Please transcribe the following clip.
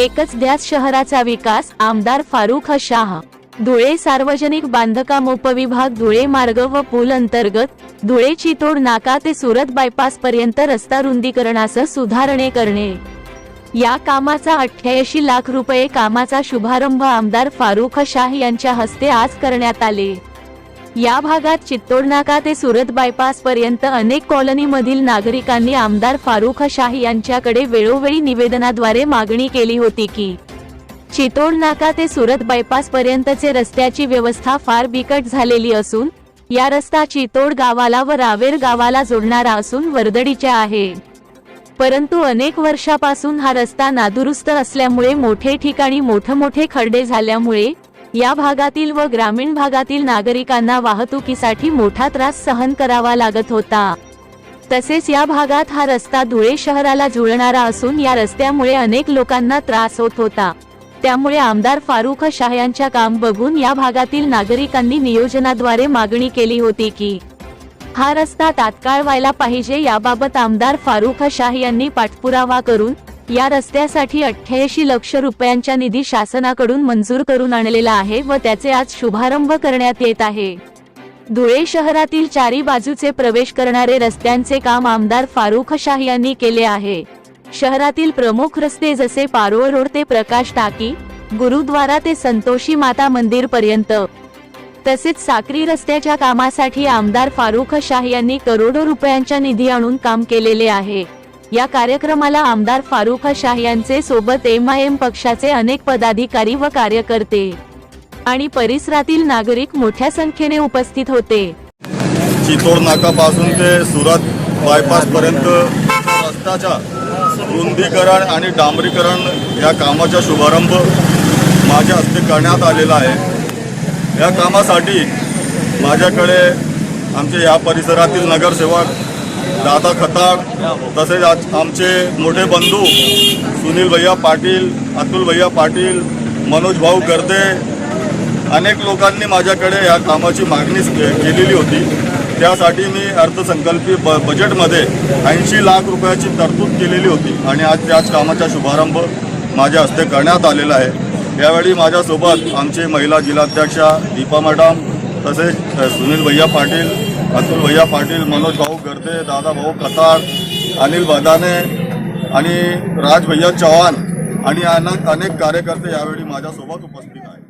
एकच ध्यास शहराचा विकास आमदार फारुख शाह. धुळे सार्वजनिक बांधकाम उपविभाग धुळे मार्ग व पूल अंतर्गत धुळे चितोड नाका ते सुरत बायपास पर्यंत रस्ता रुंदीकरणासह सुधारणे करणे. या कामाचा अठ्ठ्याऐंशी लाख रुपये कामाचा शुभारंभ आमदार फारुख शाह यांच्या हस्ते आज करण्यात आले. या भागात चित्तोड नाका ते सुरत बायपास पर्यंत अनेक कॉलनीमधील नागरिकांनी आमदार फारुख शाह यांच्याकडे वेळोवेळी निवेदनाद्वारे मागणी केली होती की चितोड नाका ते सुरत बायपास पर्यंतचे रस्त्याची व्यवस्था फार बिकट झालेली असून या रस्ता चितोड गावाला व रावेर गावाला जोडणारा असून वर्दडीच्या आहे. परंतु अनेक वर्षापासून हा रस्ता नादुरुस्त असल्यामुळे मोठे ठिकाणी मोठमोठे खड्डे झाल्यामुळे या भागातील व ग्रामीण भागातील नागरिकांना वाहतुकीसाठी मोठा त्रास सहन करावा लागत होता. तसेच या भागात हा रस्ता धुळे शहराला जुळणारा असून या रस्त्यामुळे अनेक लोकांना त्रास होत होता. त्यामुळे आमदार फारुख शाह यांच्या काम बघून या भागातील नागरिकांनी नियोजनाद्वारे मागणी केली होती की हा रस्ता तात्काळ व्हायला पाहिजे याबाबत आमदार फारुख शाह यांनी पाठपुरावा करून या रस्त्यासाठी अठ्ठ्याऐंशी लक्ष रुपयांच्या निधी शासनाकडून मंजूर करून आणलेला आहे व त्याचे आज शुभारंभ करण्यात येत आहे. धुळे शहरातील चारी बाजूचे प्रवेश करणारे रस्त्यांचे काम आमदार फारुख शाह यांनी केले आहे. शहरातील प्रमुख रस्ते जसे पारोळ रोड ते प्रकाश टाकी गुरुद्वारा ते संतोषी माता मंदिर पर्यंत. तसेच साक्री रस्त्याच्या कामासाठी आमदार फारुख शाह यांनी करोडो रुपयांच्या निधी आणून काम केलेले आहे. या कार्यक्रमाला आमदार फारुख शाह यांचे सोबत एम आय एम पक्षाचे अनेक पदाधिकारी व कार्यकर्ते आणि परिसरातील नागरिक मोठ्या संख्येने उपस्थित होते. चितोड नाकापासून ते सुरत बायपास पर्यंत रस्त्याच्या रुंदीकरण आणि डांबरीकरण या कामाचा शुभारंभ माझ्या हस्ते करण्यात आलेला आहे. या कामासाठी माझ्याकडे आमचे या परिसरातील नगरसेवक दादा खताड तसेच आज आमचे मोठे बंधू सुनील भैया पाटील अतुल भैया पाटील मनोज भाऊ गर्दे अनेक लोकांनी माझ्याकडे या कामाची मागणी के- केलेली होती. त्यासाठी मी अर्थसंकल्पीय ब बजेटमध्ये ऐंशी लाख रुपयाची तरतूद केलेली होती आणि आज त्याच कामाचा शुभारंभ माझ्या हस्ते करण्यात आलेला आहे. यावेळी माझ्यासोबत आमचे महिला जिल्हाध्यक्षा दीपा मॅडम तसेच सुनील भैया पाटील अतुल भैया पाटील मनोज भाऊ गर्दे दादा भाऊ कतार अनिल बदाने आणि राज भैया चव्हाण आणि अनेक अनेक कार्यकर्ते यावेळी माझ्यासोबत उपस्थित आहेत.